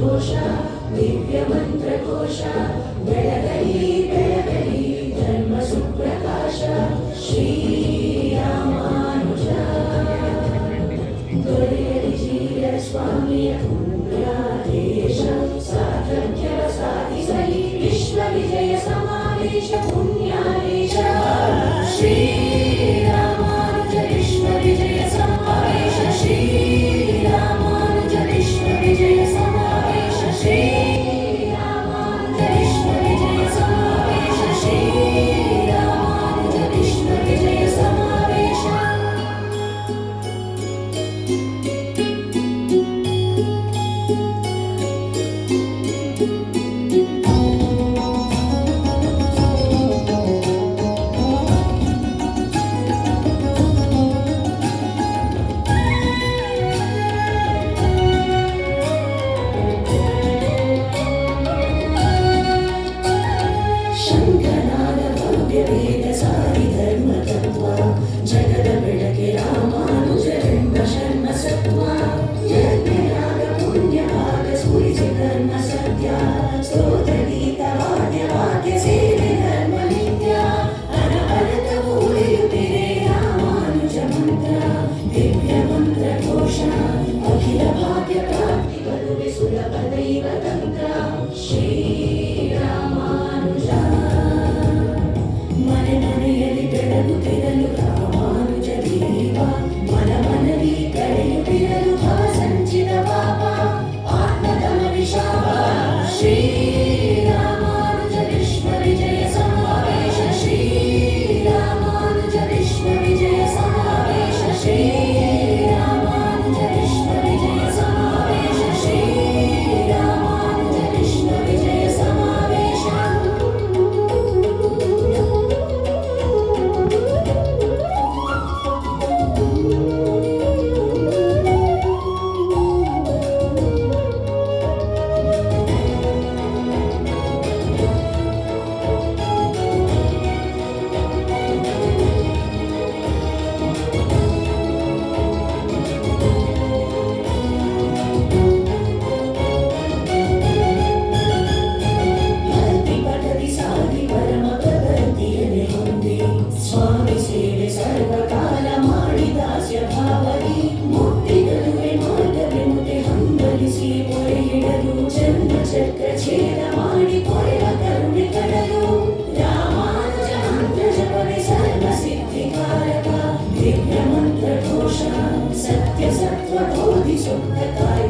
ಘೋಷ ದಿವ್ಯ ಮಂತ್ರ ಘೋಷ ಬೆಳಗಲಿ ಬೆಳಗಲಿ ಧರ್ಮ ಸುಪ್ರಕಾಶ ಶ್ರೀ ರಾಮಾನುಜ ದೊರೆಯಲಿ ಜೀವ ಸ್ವಾಮಿಯ జన్మ చక్ర ఛేదమాడి పోయిన కరుణి కడలు రామానుజ మంత్ర జపవి సర్వ సిద్ధి కారక దివ్య మంత్ర ఘోష సత్య సత్వ బోధి శుద్ధ కాయ